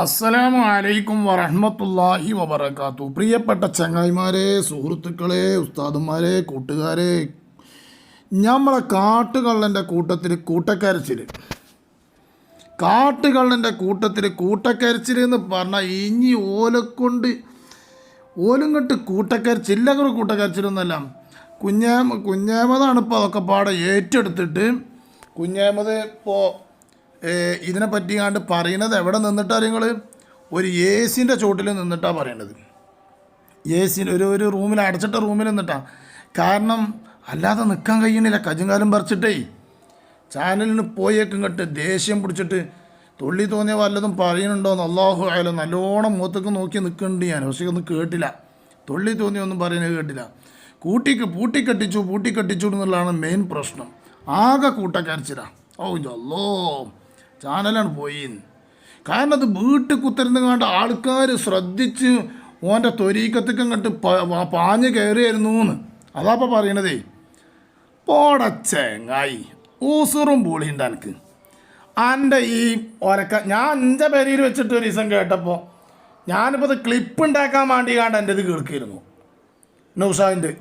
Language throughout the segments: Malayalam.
അസ്സലാമു അലൈക്കും വറഹ്മത്തുള്ളാഹി വബറകാത്തു. പ്രിയപ്പെട്ട ചങ്ങായിമാരെ സുഹൃത്തുക്കളെ ഉസ്താദുമാരെ കൂട്ടുകാരെ നമ്മളെ കാട്ടുകള്ളന്റെ കൂട്ടത്തിൽ കൂട്ടക്കരച്ചിൽ കാട്ടുകള്ളന്റെ കൂട്ടത്തിൽ കൂട്ടക്കരച്ചിൽ എന്ന് പറഞ്ഞാൽ ഇനി ഓലക്കൊണ്ട് ഓലുങ്ങട്ട് കൂട്ടക്കരച്ചില്ലകൾ കൂട്ടക്കരച്ചിലൊന്നുമല്ല കുഞ്ഞാമ കുഞ്ഞാമതാണ് ഇപ്പോൾ അതൊക്കെ പാടെ ഏറ്റെടുത്തിട്ട്. കുഞ്ഞാമത് ഇപ്പോൾ ഇതിനെ പറ്റിയാണ്ട് പറയണത് എവിടെ നിന്നിട്ടാണ് നിങ്ങൾ ഒരു എ സിന്റെ ചോട്ടിൽ നിന്നിട്ടാണ് പറയണത്. എ സി ഒരു ഒരു റൂമിൽ അടച്ചിട്ട റൂമിൽ നിന്നിട്ടാണ് കാരണം അല്ലാതെ നിൽക്കാൻ കഴിയണില്ല കജുങ്കാലം പറിച്ചിട്ടേ. ചാനലിന് പോയേക്കും കെട്ട് ദേഷ്യം പിടിച്ചിട്ട് തുള്ളി തോന്നിയ വല്ലതും പറയുന്നുണ്ടോന്ന് അള്ളാഹു ആയാലും നല്ലോണം മുഖത്തേക്ക് നോക്കി നിൽക്കുന്നുണ്ട് ഞാൻ. പക്ഷേ ഒന്നും കേട്ടില്ല. തുള്ളി തോന്നിയൊന്നും പറയുന്നത് കേട്ടില്ല. കൂട്ടിക്ക് പൂട്ടിക്കെട്ടിച്ചു പൂട്ടിക്കെട്ടിച്ചു എന്നുള്ളതാണ് മെയിൻ പ്രശ്നം. ആകെ കൂട്ടക്കരച്ചിലാണ് ഓ അല്ലോ ചാനലാണ് പോയി കാരണം അത് വീട്ടിൽ കുത്തിരുന്ന് കണ്ട് ആൾക്കാർ ശ്രദ്ധിച്ച് ഓന്റെ തൊരീക്കത്തൊക്കെ കണ്ട് പാഞ്ഞ് കയറിയായിരുന്നു എന്ന് അതാ അപ്പം പറയണതേ. പോടച്ചെങ്ങായി ഊസുറും പൂളിയുണ്ട് എനിക്ക് എന്റെ ഈ ഒരക്ക ഞാൻ എന്റെ പേരിൽ വെച്ചിട്ട് ഒരു ദിവസം കേട്ടപ്പോൾ ഞാനിപ്പോൾ ഇത് ക്ലിപ്പ് ഉണ്ടാക്കാൻ വേണ്ടി കാണ്ട് എന്റെ ഇത് കേൾക്കിയിരുന്നു. നൗഷാദിന്റെ.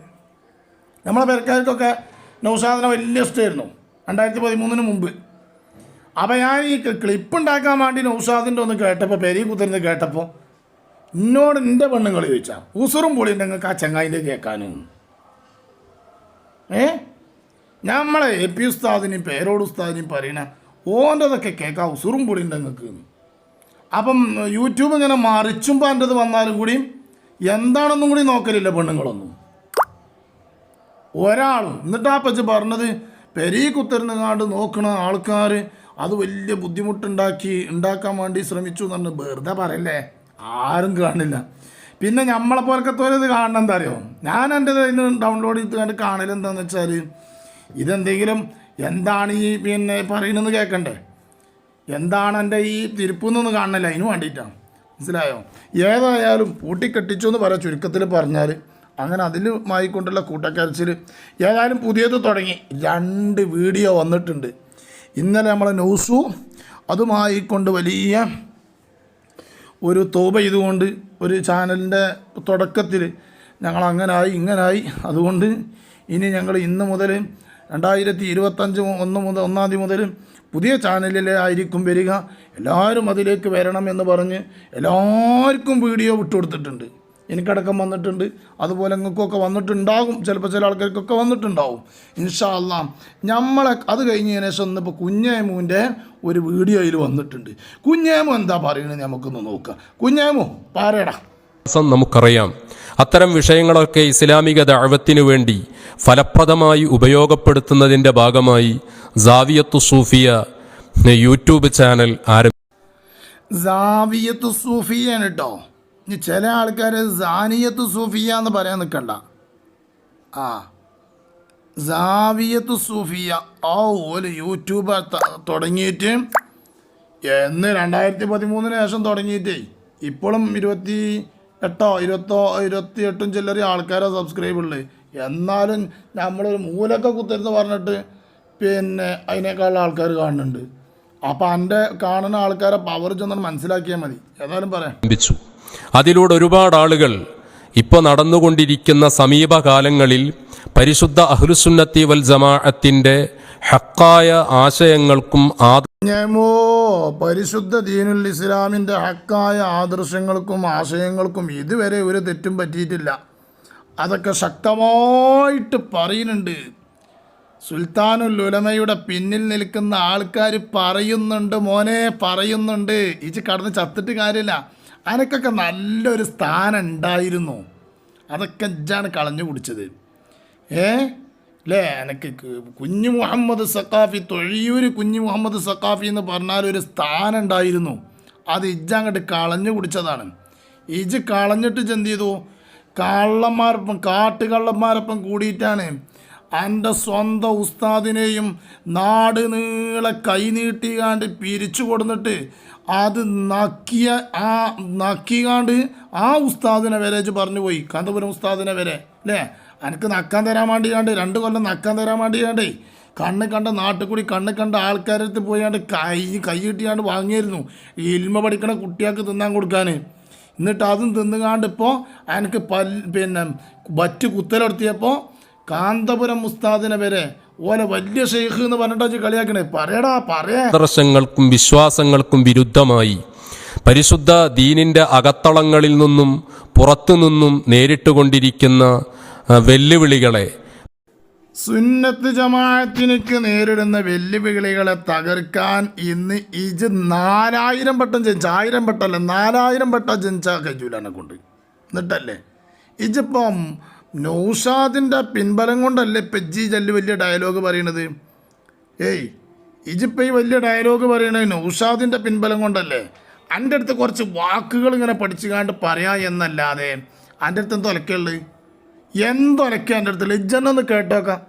നമ്മളെ പേർക്കാർക്കൊക്കെ നൗഷാദിനെ വലിയ ഇഷ്ടമായിരുന്നു രണ്ടായിരത്തി പതിമൂന്നിന് മുമ്പ്. അപ്പോൾ ഞാൻ ഈ ക്ലിപ്പ് ഉണ്ടാക്കാൻ വേണ്ടി നൗഷാദിന്റെ ഒന്ന് കേട്ടപ്പോൾ പെരി കുത്തിരുന്ന് കേട്ടപ്പോൾ എന്നോട് എന്റെ പെണ്ണുങ്ങൾ ചോദിച്ചാൽ ഉസുറും പൊളിയും നിങ്ങൾക്ക് ആ ചങ്ങായിന്റെ കേൾക്കാനും ഏ? നമ്മളെ എ പി ഉസ്താദിനെയും പേരോട് ഉസ്താദിനെയും പറയണ ഓന്റെതൊക്കെ കേൾക്കാം ഉസുറും പൊളിയും നിങ്ങൾക്ക്. അപ്പം യൂട്യൂബ് ഇങ്ങനെ മറിച്ചും പാന്റത് വന്നാലും കൂടിയും എന്താണെന്നും കൂടി നോക്കലില്ല പെണ്ണുങ്ങളൊന്നും. ഒരാളും എന്നിട്ടാ പച്ച പറഞ്ഞത് പെരീ കാണ്ട് നോക്കണ ആൾക്കാർ അത് വലിയ ബുദ്ധിമുട്ടുണ്ടാക്കി ഉണ്ടാക്കാൻ വേണ്ടി ശ്രമിച്ചു എന്നാണ് വെറുതെ പറയല്ലേ? ആരും കാണില്ല. പിന്നെ നമ്മളെ പോലക്കത്തോരത് കാണണം എന്താ അറിയോ ഞാൻ എന്റെ ഇന്ന് ഡൗൺലോഡ് ചെയ്ത് കണ്ട് കാണൽ എന്താണെന്ന് വെച്ചാൽ ഇതെന്തെങ്കിലും എന്താണ് ഈ പിന്നെ പറയണമെന്ന് കേൾക്കണ്ടേ എന്താണ് എന്റെ ഈ തിരുപ്പെന്നൊന്ന് കാണണല്ല അതിന് വേണ്ടിയിട്ടാണ്. മനസ്സിലായോ? ഏതായാലും പൂട്ടിക്കെട്ടിച്ചു എന്ന് പറയാം ചുരുക്കത്തിൽ പറഞ്ഞാൽ അങ്ങനെ അതിലുമായിക്കൊണ്ടുള്ള കൂട്ടക്കരച്ചിൽ ഏതായാലും പുതിയത് തുടങ്ങി. രണ്ട് വീഡിയോ വന്നിട്ടുണ്ട്. ഇന്നലെ നമ്മളെ നൗസു അതുമായി കൊണ്ട് വലിയ ഒരു തോപ ചെയ്തുകൊണ്ട് ഒരു ചാനലിന്റെ തുടക്കത്തിൽ ഞങ്ങൾ അങ്ങനായി ഇങ്ങനായി. അതുകൊണ്ട് ഇനി ഞങ്ങൾ ഇന്ന് മുതൽ രണ്ടായിരത്തി ഇരുപത്തഞ്ച് ഒന്ന് മുതൽ ഒന്നാം തീയതി മുതൽ പുതിയ ചാനലിൽ ആയിരിക്കും വരിക. എല്ലാവരും അതിലേക്ക് വരണം എന്ന് പറഞ്ഞ് എല്ലാവർക്കും വീഡിയോ വിട്ടുകൊടുത്തിട്ടുണ്ട്. എനിക്കടക്കം വന്നിട്ടുണ്ട്. അതുപോലെ നിങ്ങൾക്കൊക്കെ വന്നിട്ടുണ്ടാകും. ചിലപ്പോൾ ചില ആൾക്കാർക്കൊക്കെ വന്നിട്ടുണ്ടാവും. ഇൻഷാ അല്ലാ നമ്മളെ അത് കഴിഞ്ഞതിന് ശേഷം ഇന്നിപ്പോൾ കുഞ്ഞേമുവിന്റെ ഒരു വീഡിയോയിൽ വന്നിട്ടുണ്ട്. കുഞ്ഞേമു എന്താ പറയുന്നത് നമുക്കൊന്ന് നോക്കാം. കുഞ്ഞേമു പാരടാ. നമുക്കറിയാം. അത്തരം വിഷയങ്ങളൊക്കെ ഇസ്ലാമിക ദഴവത്തിനു വേണ്ടി ഫലപ്രദമായി ഉപയോഗപ്പെടുത്തുന്നതിന്റെ ഭാഗമായി സാവിയത്തു സൂഫിയ യൂട്യൂബ് ചാനൽ ആരംഭിച്ചു സാവിയത്തു സൂഫിയാണ് കേട്ടോ ഇനി ചില ആൾക്കാർ സാനിയത്ത് സൂഫിയ എന്ന് പറയാൻ നിൽക്കണ്ട ആ സാവിയത്ത് സൂഫിയ. ആ ഒരു യൂട്യൂബർ തുടങ്ങിയിട്ട് എന്ന് രണ്ടായിരത്തി പതിമൂന്നിന് ശേഷം തുടങ്ങിയിട്ടേ. ഇപ്പോഴും ഇരുപത്തി എട്ടോ ഇരുപത്തോ ഇരുപത്തി എട്ടും ചില്ലറി ആൾക്കാരെ സബ്സ്ക്രൈബ് ഉള്ളത് എന്നാലും നമ്മളൊരു മൂലൊക്കെ കുത്തരുന്ന് പറഞ്ഞിട്ട് പിന്നെ അതിനേക്കാളുള്ള ആൾക്കാർ കാണുന്നുണ്ട്. അപ്പം എന്റെ കാണുന്ന ആൾക്കാരെ പവർ ചെന്ന് മനസ്സിലാക്കിയാൽ മതി. ഏതായാലും പറയാം. അതിലൂടെ ഒരുപാട് ആളുകൾ ഇപ്പോൾ നടന്നുകൊണ്ടിരിക്കുന്ന സമീപകാലങ്ങളിൽ പരിശുദ്ധ അഹ്ലുസുന്നത്തി വൽ ജമാഅത്തിന്റെ ഹക്കായ ആശയങ്ങൾക്കും പരിശുദ്ധ ദീനുൽ ഇസ്ലാമിന്റെ ഹക്കായ ആദർശങ്ങൾക്കും ആശയങ്ങൾക്കും ഇതുവരെ ഒരു തെറ്റും പറ്റിയിട്ടില്ല. അതൊക്കെ ശക്തമായിട്ട് പറയുന്നുണ്ട്. സുൽത്താനുൽ ഉലമയുടെ പിന്നിൽ നിൽക്കുന്ന ആൾക്കാർ പറയുന്നുണ്ട് മോനെ പറയുന്നുണ്ട്. ഇച്ച് കടന്ന് ചത്തിട്ട് കാര്യമില്ല അനക്കൊക്കെ നല്ലൊരു സ്ഥാനം ഉണ്ടായിരുന്നു. അതൊക്കെ ഇജ്ജാണ് കളഞ്ഞു കുടിച്ചത്. ഏ? അല്ലേ എനിക്ക് കുഞ്ഞു മുഹമ്മദ് സക്കാഫി തൊഴിയൂര് കുഞ്ഞു മുഹമ്മദ് സക്കാഫി എന്ന് പറഞ്ഞാൽ ഒരു സ്ഥാനം ഉണ്ടായിരുന്നു. അത് ഇജ്ജ അങ്ങോട്ട് കളഞ്ഞു കുടിച്ചതാണ്. ഇജ് കളഞ്ഞിട്ട് ചെന്ത് ചെയ്തു? കള്ളന്മാരൊപ്പം കാട്ടുകള്ളന്മാരൊപ്പം കൂടിയിട്ടാണ് എന്റെ സ്വന്തം ഉസ്താദിനെയും നാട് നീളെ കൈനീട്ടിക്കാണ്ട് പിരിച്ചു കൊടുന്നിട്ട് അത് നക്കിയ ആ നക്കിക്കാണ്ട് ആ ഉസ്താദിനെ വരെ പറഞ്ഞു പോയി. കാന്തപുരം ഉസ്താദിനെ വരെ അല്ലേ? എനിക്ക് നക്കാൻ തരാൻ വേണ്ടി വേണ്ടിയാണ്ട് രണ്ട് കൊല്ലം നക്കാൻ തരാൻ വേണ്ടി വേണ്ടിയാണ്ടേ. കണ്ണ് കണ്ട നാട്ടിൽ കൂടി കണ്ണ് കണ്ട ആൾക്കാരടുത്ത് പോയാണ്ട് കൈ കൈ കിട്ടിയാണ്ട് വാങ്ങിയിരുന്നു. ഈ ഇൽമ പഠിക്കണ കുട്ടികൾക്ക് തിന്നാൻ കൊടുക്കാൻ. എന്നിട്ട് അതും തിന്നുകാണ്ട് ഇപ്പോൾ എനിക്ക് പൽ പിന്നെ ബറ്റ് കുത്തലെടുത്തിയപ്പോൾ കാന്തപുരം മുസ്താദിനെ വരെ ഓലെ വലിയ ഷെയ്ഖ് എന്ന് പറഞ്ഞിട്ട് കളിയാക്കണേ. പറയടാ പറയാ. ആദർശങ്ങൾക്കും വിശ്വാസങ്ങൾക്കും വിരുദ്ധമായി പരിശുദ്ധ ദീനിന്റെ അകത്തളങ്ങളിൽ നിന്നും പുറത്തുനിന്നും നേരിട്ടുകൊണ്ടിരിക്കുന്ന വെല്ലുവിളികളെ സുന്നത്ത് ജമാഅത്തിനിക്ക് നേരിടുന്ന വെല്ലുവിളികളെ തകർക്കാൻ ഇന്ന് ഇജ് നാലായിരം വട്ടം ജനിച്ച ആയിരം വട്ടമല്ല നാലായിരം വട്ടം ജനിച്ചാൽ കഴിയൂല കൊണ്ട്. എന്നിട്ടല്ലേ? ഇജിപ്പം നൗഷാദിന്റെ പിൻബലം കൊണ്ടല്ലേ ഇപ്പം ഇജ്ജി ജല്ല് വലിയ ഡയലോഗ് പറയണത്? ഏയ് ഇജിപ്പോൾ ഈ വലിയ ഡയലോഗ് പറയണത് നൗഷാദിന്റെ പിൻബലം കൊണ്ടല്ലേ? എന്റെ അടുത്ത് കുറച്ച് വാക്കുകൾ ഇങ്ങനെ പഠിച്ചു കാണ്ട് പറയാം എന്നല്ലാതെ എന്റെ അടുത്ത് എന്തൊലക്കുള്ളത് എന്തൊലക്ക എന്റെ അടുത്ത്? ഇജ്ജനൊന്ന് കേട്ടോക്കാം.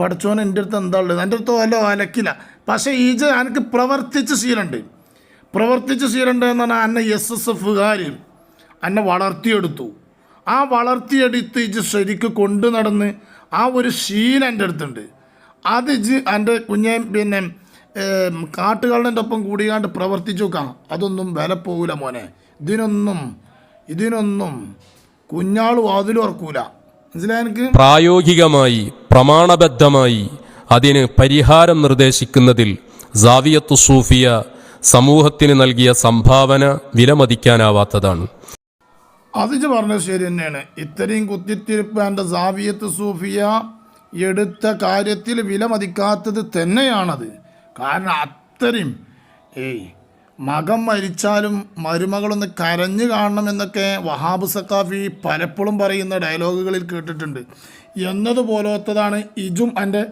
പഠിച്ചോൻ എന്റെ അടുത്ത് എന്താ ഉള്ളത്? എന്റെ അടുത്ത് വല്ല ഒലക്കില്ല പക്ഷേ ഈജ് എനിക്ക് പ്രവർത്തിച്ച് ശീലമുണ്ട്. പ്രവർത്തിച്ച് ശീലമുണ്ട് എന്ന് പറഞ്ഞാൽ എന്നെ എസ് എസ് എഫുകാർ എന്നെ വളർത്തിയെടുത്തു. ആ വളർത്തിയെടുത്ത് ഇജ് ശരിക്ക് കൊണ്ടു നടന്ന് ആ ഒരു ശീലം എന്റെ അടുത്തുണ്ട്. അത് ഇജ് എന്റെ കുഞ്ഞെ പിന്നെ കാട്ടുകളുടെ ഒപ്പം കൂടിയാണ്ട് പ്രവർത്തിച്ചു നോക്കാം. അതൊന്നും വില പോകില്ല മോനെ. ഇതിനൊന്നും ഇതിനൊന്നും കുഞ്ഞാളും അതിലും ഓർക്കൂല മനസ്സിലായ പ്രായോഗികമായി പ്രമാണബദ്ധമായി അതിന് പരിഹാരം നിർദ്ദേശിക്കുന്നതിൽ സൂഫിയ സമൂഹത്തിന് നൽകിയ സംഭാവന വിലമതിക്കാനാവാത്തതാണ്. അതിച്ച് പറഞ്ഞത് ശരി തന്നെയാണ്. ഇത്രയും കുത്തിത്തിരിപ്പ് എന്റെ സാവിയത്ത് സൂഫിയ എടുത്ത കാര്യത്തിൽ വിലമതിക്കാത്തത് തന്നെയാണത്. കാരണം അത്രയും ഏയ് മകം മരിച്ചാലും മരുമകളൊന്ന് കരഞ്ഞു കാണണമെന്നൊക്കെ വഹാബ് സക്കാഫി പലപ്പോഴും പറയുന്ന ഡയലോഗുകളിൽ കേട്ടിട്ടുണ്ട്. എന്നതുപോലത്തതാണ് ഇജും എന്റെ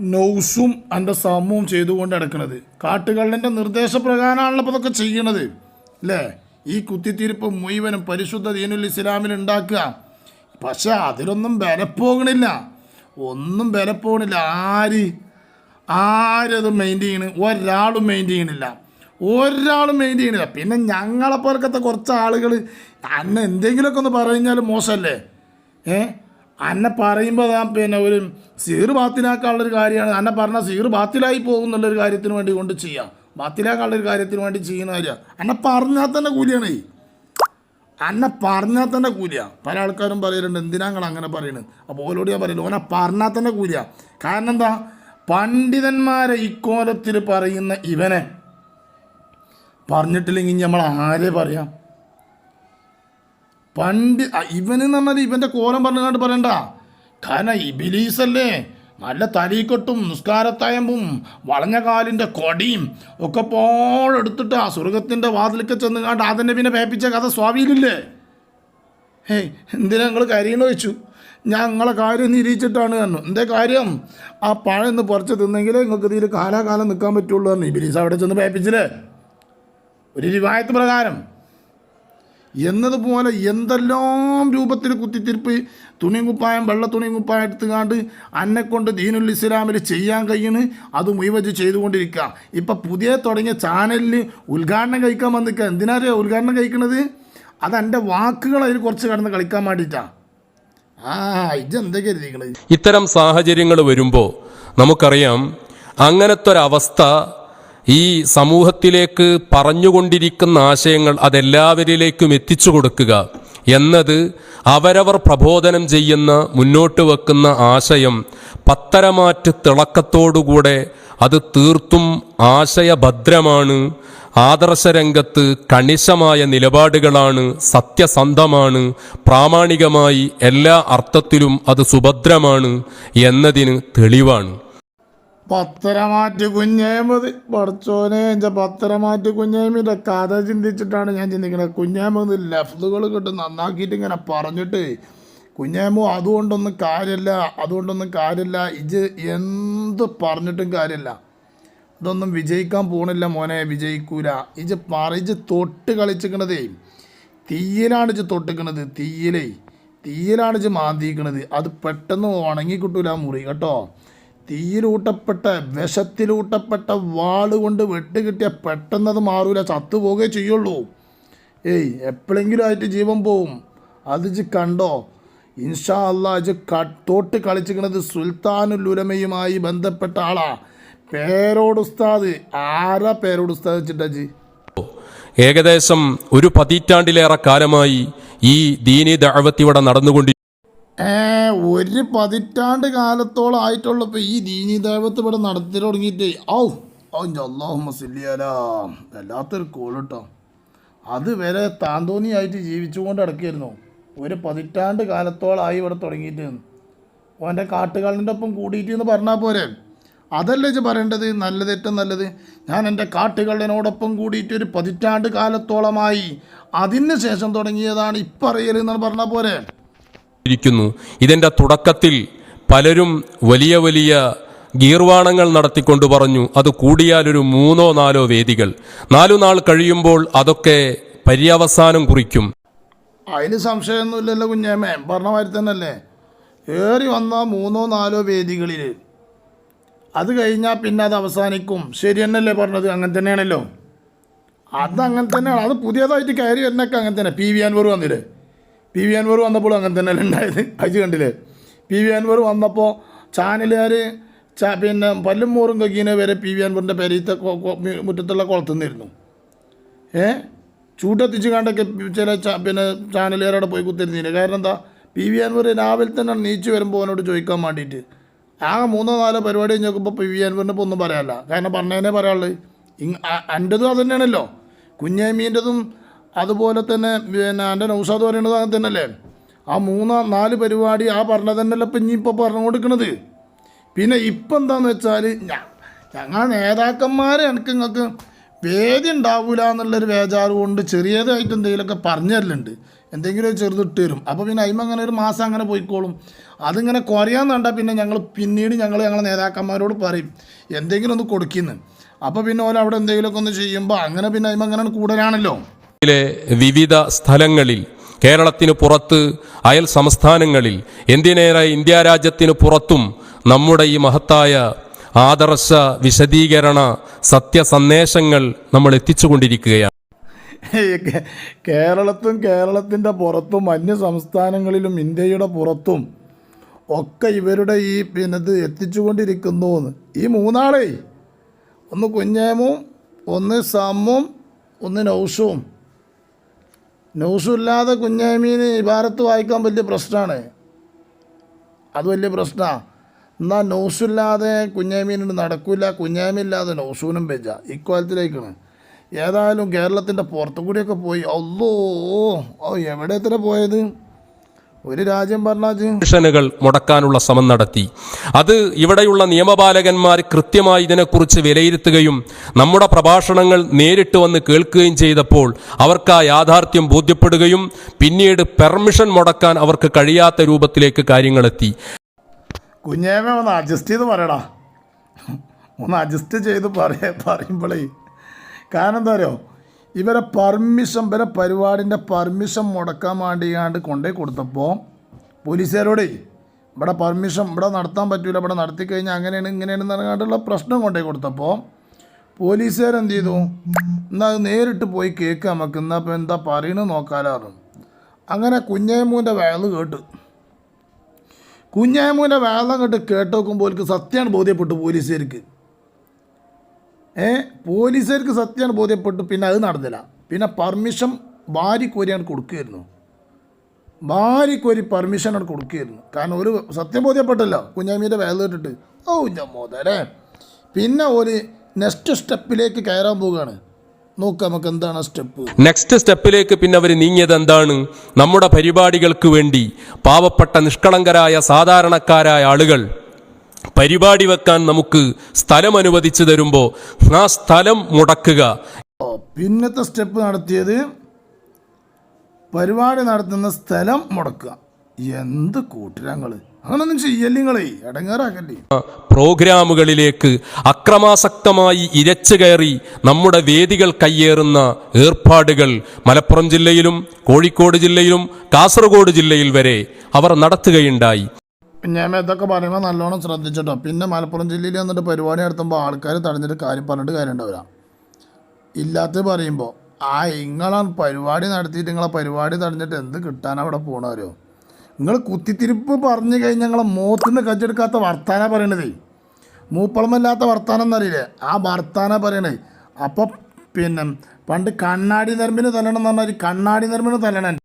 നൗസും എന്റെ സമൂഹം ചെയ്തുകൊണ്ട് നടക്കുന്നത്. കാട്ടുകളിന്റെ നിർദ്ദേശപ്രകാരമാണല്ലോ ഇപ്പോൾ ഇതൊക്കെ ചെയ്യണത്. അല്ലേ? ഈ കുത്തിത്തിരിപ്പ് മുഴുവനും പരിശുദ്ധ ദീനുൽ ഇസ്ലാമിൽ ഉണ്ടാക്കുക. പക്ഷെ അതിലൊന്നും വിലപ്പോകണില്ല ഒന്നും വിലപ്പോകണില്ല ആര്? ആരത് മെയിന്റെയിൻ ചെയ്യണ്? ഒരാളും മെയിന്റെയിൻ ചെയ്യണില്ല. ഒരാളും മെയിന്റെയിൻ ചെയ്യണില്ല. പിന്നെ ഞങ്ങളെ ഞങ്ങളെപ്പോലത്തെ കുറച്ച് ആളുകൾ അന്നെ എന്തെങ്കിലുമൊക്കെ ഒന്ന് പറഞ്ഞാൽ മോശമല്ലേ? ഏ? അന്നെ പറയുമ്പോൾ പിന്നെ ഒരു സീറ് ബാത്തിലാക്കാനുള്ളൊരു കാര്യമാണ്. അന്നെ പറഞ്ഞാൽ സീറ് ബാത്തിലായി പോകുന്നുള്ളൊരു കാര്യത്തിന് വേണ്ടി കൊണ്ട് ചെയ്യാം. ബാത്തിലാക്കാനുള്ളൊരു കാര്യത്തിന് വേണ്ടി ചെയ്യുന്ന കാര്യമാണ് പറഞ്ഞാൽ തന്നെ കൂലിയാണേ. അന്നെ പറഞ്ഞാൽ തന്നെ കൂലിയാണ് പല ആൾക്കാരും പറയലുണ്ട് എന്തിനാങ്ങൾ അങ്ങനെ പറയുന്നത് അപ്പോൾ ഓലോട് ഞാൻ പറയില്ല ഓനെ പറഞ്ഞാൽ തന്നെ കൂലിയാണ് കാരണം എന്താ? പണ്ഡിതന്മാരെ ഇക്കോലത്തിൽ പറയുന്ന ഇവനെ പറഞ്ഞിട്ടില്ലെങ്കിൽ നമ്മൾ ആരെ പറയാം? പണ്ട് എന്ന് പറഞ്ഞാൽ ഇവന്റെ കോലം പറഞ്ഞുകൊണ്ട് പറയണ്ട. കാരണം ഇബിലീസല്ലേ? നല്ല തലീക്കെട്ടും നിസ്കാരത്തയമ്പും വളഞ്ഞ കാലിന്റെ കൊടിയും ഒക്കെ പോളെടുത്തിട്ട് ആ സ്വർഗത്തിന്റെ വാതിലൊക്കെ ചെന്ന് കണ്ട് അതിനെ പിന്നെ പേപ്പിച്ച കഥ സ്വാവിയിലില്ലേ? ഹേയ് എന്തിനാ നിങ്ങൾ കരയണ വെച്ചു ഞങ്ങളെ കാര്യം നിരീക്ഷിച്ചിട്ടാണ് പറഞ്ഞു എന്തേ കാര്യം? ആ പഴം ഒന്ന് പറിച്ച് തിന്നെങ്കിലേ നിങ്ങൾക്ക് ഇതിൽ കാലാകാലം നിൽക്കാൻ പറ്റുള്ളൂ എന്ന് ഇബിലീസ് അവിടെ ചെന്ന് പേപ്പിച്ചില്ലേ? ഒരു രൂപായത്ത് പ്രകാരം. എന്നതുപോലെ എന്തെല്ലാം രൂപത്തിൽ കുത്തിത്തിരിപ്പ് തുണിയും കുപ്പായം വെള്ള തുണി കുപ്പായം എടുത്തുകാണ്ട് അന്നെ കൊണ്ട് ദീനുൽ ഇസ്ലാമിൽ ചെയ്യാൻ കഴിയണ് അത് മുയവജ് ചെയ്തുകൊണ്ടിരിക്കുക ഇപ്പം പുതിയ തുടങ്ങിയ ചാനലിൽ ഉദ്ഘാടനം കഴിക്കാൻ വന്നിക്കുക എന്തിനാറിയോ ഉദ്ഘാടനം കഴിക്കണത്? അത് എന്റെ വാക്കുകൾ അതിൽ കുറച്ച് കടന്ന് കളിക്കാൻ വേണ്ടിയിട്ടാണ് ആ ഇത്തരം സാഹചര്യങ്ങൾ വരുമ്പോൾ നമുക്കറിയാം അങ്ങനത്തെ ഒരവസ്ഥ ഈ സമൂഹത്തിലേക്ക് പറഞ്ഞുകൊണ്ടിരിക്കുന്ന ആശയങ്ങൾ അതെല്ലാവരിലേക്കും എത്തിച്ചു കൊടുക്കുക. എന്നത് അവരവർ പ്രബോധനം ചെയ്യുന്ന മുന്നോട്ട് വെക്കുന്ന ആശയം പത്തരമാറ്റ് തിളക്കത്തോടുകൂടെ അത് തീർത്തും ആശയഭദ്രമാണ് ആദർശരംഗത്ത് കണിശമായ നിലപാടുകളാണ് സത്യസന്ധമാണ് പ്രാമാണികമായി എല്ലാ അർത്ഥത്തിലും അത് സുഭദ്രമാണ് എന്നതിന് തെളിവാണ്. പത്തരമാറ്റ് കുഞ്ഞേമത് പഠിച്ചോനെ എന്റെ പത്തരമാറ്റ് കുഞ്ഞേമിന്റെ കഥ ചിന്തിച്ചിട്ടാണ് ഞാൻ ചിന്തിക്കുന്നത്. കുഞ്ഞേമത് ലഫ്തുകൾ കിട്ടും നന്നാക്കിയിട്ട് ഇങ്ങനെ പറഞ്ഞിട്ട് കുഞ്ഞേമോ അതുകൊണ്ടൊന്നും കാര്യമില്ല അതുകൊണ്ടൊന്നും കാര്യമില്ല ഇത് എന്ത് പറഞ്ഞിട്ടും കാര്യമില്ല. ഇതൊന്നും വിജയിക്കാൻ പോണില്ല മോനെ വിജയിക്കൂല. ഇജ് പറിച്ച് തൊട്ട് കളിച്ചിക്കണതേ തീയിലാണ് ഇജ് തൊട്ടിക്കണത് തീയിലേ. തീയിലാണ് ഇജ് മാന്തിക്കണത്. അത് പെട്ടെന്ന് ഉണങ്ങി കിട്ടൂല മുറി കേട്ടോ. തീയിലൂട്ടപ്പെട്ട വിഷത്തിലൂട്ടപ്പെട്ട വാളുകൊണ്ട് കൊണ്ട് പെട്ടെന്നത് മാറൂല ചത്തുപോകേ ചെയ്യുള്ളൂ. ഏയ് എപ്പോഴെങ്കിലും ആയിട്ട് ജീവൻ പോവും. അത് കണ്ടോ? ഇൻഷാ അള്ളാജ് കട്ടോട്ട് കളിച്ചിരിക്കുന്നത് സുൽത്താനുൽ ഉലമയുമായി ബന്ധപ്പെട്ട ആളാ. പേരോട് ഉസ്താദ് ആരാ പേരോട് ഉസ്താദ് വെച്ചിട്ടജ് ഏകദേശം ഒരു പതിറ്റാണ്ടിലേറെ കാലമായി ഈ ദീനി ദഴവത്തിവിടെ നടന്നുകൊണ്ടി ഒരു പതിറ്റാണ്ട് കാലത്തോളം ആയിട്ടുള്ള. ഈ ദീനി ദേവത്ത് ഇവിടെ നടത്തി തുടങ്ങിയിട്ട്. ഔ ഔ അള്ളാഹു മസില്ലിയാലാ വല്ലാത്തൊരു കോൾ കേട്ടോ അതുവരെ താന്തോന്നിയായിട്ട് ജീവിച്ചുകൊണ്ട് അടക്കിയിരുന്നു ഒരു പതിറ്റാണ്ട് കാലത്തോളമായി ഇവിടെ തുടങ്ങിയിട്ട്. ഓന്റെ കാട്ടുകാളിന്റെ ഒപ്പം കൂടിയിട്ട് എന്ന് പറഞ്ഞാൽ പോരെ. അതല്ലേ ഇത് പറയേണ്ടത്? നല്ലത് ഏറ്റവും നല്ലത്. ഞാൻ എന്റെ കാട്ടുകള്ളനോടൊപ്പം കൂടിയിട്ട് ഒരു പതിറ്റാണ്ട് കാലത്തോളമായി. അതിന് ശേഷം തുടങ്ങിയതാണ് ഇപ്പറിയൽ എന്നാണ് പറഞ്ഞാൽ പോരെ. ഇരിക്കുന്നു ഇതിന്റെ തുടക്കത്തിൽ പലരും വലിയ വലിയ ഗീർവാണങ്ങൾ നടത്തിക്കൊണ്ട് പറഞ്ഞു അത് കൂടിയാലൊരു മൂന്നോ നാലോ വേദികൾ. നാലു നാൾ കഴിയുമ്പോൾ അതൊക്കെ പര്യവസാനം കുറിക്കും. അതിന് സംശയമൊന്നുമില്ലല്ലോ കുഞ്ഞേമ്മേ. പറഞ്ഞ മാതിരി തന്നെയല്ലേ. ഏറി വന്ന മൂന്നോ നാലോ വേദികളിൽ അത് കഴിഞ്ഞാൽ പിന്നെ അത് അവസാനിക്കും. ശരി തന്നെയല്ലേ പറഞ്ഞത്. അങ്ങനെ തന്നെയാണല്ലോ. അത് അങ്ങനെ തന്നെയാണ്. അത് പുതിയതായിട്ട് കയറി വരുന്നൊക്കെ അങ്ങനെ തന്നെ. പി വി അൻവർ വന്നില്ലേ. പി വി അൻവർ വന്നപ്പോൾ അങ്ങനെ തന്നെയല്ലേ ഉണ്ടായത്? അയച്ച് കണ്ടില്ലേ? പി വി അൻവർ വന്നപ്പോൾ ചാനലുകാർ ചാ പിന്നെ പല്ലും മോറും കക്കീനെ വരെ പി വി അൻവറിന്റെ പെരീത്തെ മുറ്റത്തുള്ള കുളത്തുനിന്നിരുന്നു. ഏ? ചൂട്ടെത്തിച്ച് കണ്ടൊക്കെ ചില പിന്നെ ചാനലുകാരവിടെ പോയി കുത്തിരുന്നില്ല കാരണം എന്താ? പി വി അൻവർ രാവിലെ തന്നെ നീച്ച് വരുമ്പോൾ അവനോട് ചോദിക്കാൻ വേണ്ടിയിട്ട്. ആ മൂന്നോ നാലോ പരിപാടി നോക്കുമ്പോൾ പി വി അൻവറിനെ ഇപ്പോൾ ഒന്നും പറയാനില്ല. കാരണം പറഞ്ഞതിനെ പറയാനുള്ളത് ഇങ് എന്റെതും അത് തന്നെയാണല്ലോ. കുഞ്ഞേമീന്റെതും അതുപോലെ തന്നെ പിന്നെ എന്റെ നൗസാദ് പറയുന്നത് അങ്ങനെ തന്നെയല്ലേ? ആ മൂന്ന് നാല് പരിപാടി ആ പറഞ്ഞത് തന്നെയല്ല ഇപ്പം ഇനിയിപ്പോൾ പറഞ്ഞു കൊടുക്കണത്? പിന്നെ ഇപ്പം എന്താന്ന് വെച്ചാൽ ഞാൻ ഞങ്ങൾ നേതാക്കന്മാരെ എനിക്ക് നിങ്ങൾക്ക് വേദി ഉണ്ടാവില്ല എന്നുള്ളൊരു വേജാറ് കൊണ്ട് ചെറിയതായിട്ട് എന്തെങ്കിലുമൊക്കെ പറഞ്ഞു തരലുണ്ട്. എന്തെങ്കിലും ചെറുതിട്ട് തരും. അപ്പോൾ പിന്നെ അതിമ അങ്ങനെ ഒരു മാസം അങ്ങനെ പോയിക്കോളും. അതിങ്ങനെ കുറയാൻ കണ്ടാൽ പിന്നെ ഞങ്ങൾ പിന്നീട് ഞങ്ങൾ ഞങ്ങളെ നേതാക്കന്മാരോട് പറയും എന്തെങ്കിലും ഒന്ന് കൊടുക്കുന്നു. അപ്പോൾ പിന്നെ ഓരോ അവിടെ എന്തെങ്കിലുമൊക്കെ ഒന്ന് ചെയ്യുമ്പോൾ അങ്ങനെ പിന്നെ അതിമ അങ്ങനെ കൂടുതലാണല്ലോ ിലെ വിവിധ സ്ഥലങ്ങളിൽ കേരളത്തിന് പുറത്ത് അയൽ സംസ്ഥാനങ്ങളിൽ എന്തിനേറെ ഇന്ത്യ രാജ്യത്തിന് പുറത്തും നമ്മുടെ ഈ മഹത്തായ ആദർശ വിശദീകരണ സത്യസന്ദേശങ്ങൾ നമ്മൾ എത്തിച്ചുകൊണ്ടിരിക്കുകയാണ്. കേരളത്തും കേരളത്തിന്റെ പുറത്തും അന്യ സംസ്ഥാനങ്ങളിലും ഇന്ത്യയുടെ പുറത്തും ഒക്കെ ഇവരുടെ ഈ പിന്നെ ഇത് എത്തിച്ചുകൊണ്ടിരിക്കുന്നു ഈ മൂന്നാളേ ഒന്ന് കുഞ്ഞേമും ഒന്ന് സമ്മും ഒന്ന് നൗഷും നൗഷും കുഞ്ഞാമീന് ഇബാരത്ത് വായിക്കാൻ വലിയ പ്രശ്നമാണ്. അത് വലിയ പ്രശ്നമാണ് എന്നാൽ നൗസില്ലാതെ കുഞ്ഞാമീനിന് നടക്കില്ല കുഞ്ഞാമില്ലാതെ നൗസൂനും വെച്ച ഇക്കാലത്തിലേക്കാണ് ഏതായാലും കേരളത്തിന്റെ പുറത്തു കൂടിയൊക്കെ പോയി. അല്ലോ ഓ എവിടെ എത്ര പോയത്? ഒരു രാജ്യം പെൻഷനുകൾ മുടക്കാനുള്ള ശ്രമം നടത്തി. അത് ഇവിടെയുള്ള നിയമപാലകന്മാർ കൃത്യമായി ഇതിനെക്കുറിച്ച് വിലയിരുത്തുകയും നമ്മുടെ പ്രഭാഷണങ്ങൾ നേരിട്ട് വന്ന് കേൾക്കുകയും ചെയ്തപ്പോൾ അവർക്ക് ആ യാഥാർത്ഥ്യം ബോധ്യപ്പെടുകയും പിന്നീട് പെർമിഷൻ മുടക്കാൻ അവർക്ക് കഴിയാത്ത രൂപത്തിലേക്ക് കാര്യങ്ങളെത്തി. കുഞ്ഞേമേ ഒന്ന് അഡ്ജസ്റ്റ് ചെയ്ത് പറയടാ. ഒന്ന് അഡ്ജസ്റ്റ് ചെയ്ത് പറയ പറയുമ്പോഴേ കാരണം എന്താ പറയുക ഇവരെ പെർമിഷൻ ഇവരെ പരിപാടിന്റെ പെർമിഷൻ മുടക്കാൻ വേണ്ടിയാണ്ട് കൊണ്ടേ കൊടുത്തപ്പോൾ പോലീസുകാരോടേ ഇവിടെ പെർമിഷൻ ഇവിടെ നടത്താൻ പറ്റില്ല ഇവിടെ നടത്തി കഴിഞ്ഞാൽ അങ്ങനെയാണ് ഇങ്ങനെയാണ് പറഞ്ഞാണ്ടുള്ള പ്രശ്നം കൊണ്ടേ കൊടുത്തപ്പോൾ പോലീസുകാരെന്ത് ചെയ്തു? എന്നാൽ നേരിട്ട് പോയി കേക്ക് നമുക്ക് എന്നാൽ എന്താ പറയണെന്ന് നോക്കാലാറും അങ്ങനെ കുഞ്ഞേമൂന്റെ വയൽ കേട്ട്. കുഞ്ഞേമൂന്റെ വേളം കേട്ട് കേട്ട് നോക്കുമ്പോൾ സത്യമാണ് ബോധ്യപ്പെട്ടു പോലീസുകാർക്ക്. പോലീസുകാർക്ക് സത്യമാണ് ബോധ്യപ്പെട്ടു. പിന്നെ അത് നടന്നില്ല. പിന്നെ പെർമിഷൻ ഭാര്യക്കോരിയാണ് കൊടുക്കുകയായിരുന്നു. പെർമിഷൻ ആണ് കൊടുക്കുകയായിരുന്നു. കാരണം ഒരു സത്യം ബോധ്യപ്പെട്ടല്ലോ. കുഞ്ഞാമീന്റെ വേല ഇട്ടിട്ട് ഓ ഞാൻ പിന്നെ ഒരു നെക്സ്റ്റ് സ്റ്റെപ്പിലേക്ക് കയറാൻ പോവുകയാണ്. നമുക്ക് എന്താണ് സ്റ്റെപ്പ് നെക്സ്റ്റ് സ്റ്റെപ്പിലേക്ക് പിന്നെ അവർ നീങ്ങിയത് എന്താണ്? നമ്മുടെ പരിപാടികൾക്ക് വേണ്ടി പാവപ്പെട്ട നിഷ്കളങ്കരായ സാധാരണക്കാരായ ആളുകൾ പരിപാടി വെക്കാൻ നമുക്ക് സ്ഥലം അനുവദിച്ചു തരുമ്പോൾ ആ സ്ഥലം മുടക്കുക. പിന്നത്തെ സ്റ്റെപ്പ് നടത്തിയത് പരിപാടി നടത്തുന്ന സ്ഥലം മുടക്കുക. എന്ത് കൂട്ടിരങ്ങൾ അങ്ങനൊന്നും ചെയ്യല്ലേ ഇടങ്ങേറാക്കല്ലേ പ്രോഗ്രാമുകളിലേക്ക് അക്രമാസക്തമായി ഇരച്ചു കയറി നമ്മുടെ വേദികൾ കയ്യേറുന്ന ഏർപ്പാടുകൾ മലപ്പുറം ജില്ലയിലും കോഴിക്കോട് ജില്ലയിലും കാസർഗോഡ് ജില്ലയിൽ വരെ അവർ നടത്തുകയുണ്ടായി. ഞാൻ ഇതൊക്കെ പറയുമ്പോൾ നല്ലോണം ശ്രദ്ധിച്ചിട്ടോ. പിന്നെ മലപ്പുറം ജില്ലയിൽ വന്നിട്ട് പരിപാടി നടത്തുമ്പോൾ ആൾക്കാർ തടഞ്ഞിട്ട് കാര്യം പറഞ്ഞിട്ട് കാര്യം ഉണ്ടാവില്ല ഇല്ലാത്ത പറയുമ്പോൾ ആ ഇങ്ങളാണ് പരിപാടി നടത്തിയിട്ട് നിങ്ങളെ പരിപാടി തടഞ്ഞിട്ട് എന്ത് കിട്ടാനാണ് അവിടെ പോണവരോ നിങ്ങൾ കുത്തിത്തിരിപ്പ് പറഞ്ഞു കഴിഞ്ഞാൽ ഞങ്ങളെ മുഖത്തുനിന്ന് കജ്ജെടുക്കാത്ത വർത്താന പറയണതേ. മൂപ്പളമല്ലാത്ത വർത്താനം എന്നറിയില്ലേ? ആ വർത്താന പറയണേ അപ്പം പിന്നെ പണ്ട് കണ്ണാടി നിർമ്മിന് തല്ലണം എന്ന് പറഞ്ഞാൽ കണ്ണാടി നിർമ്മിന് തല്ലണം.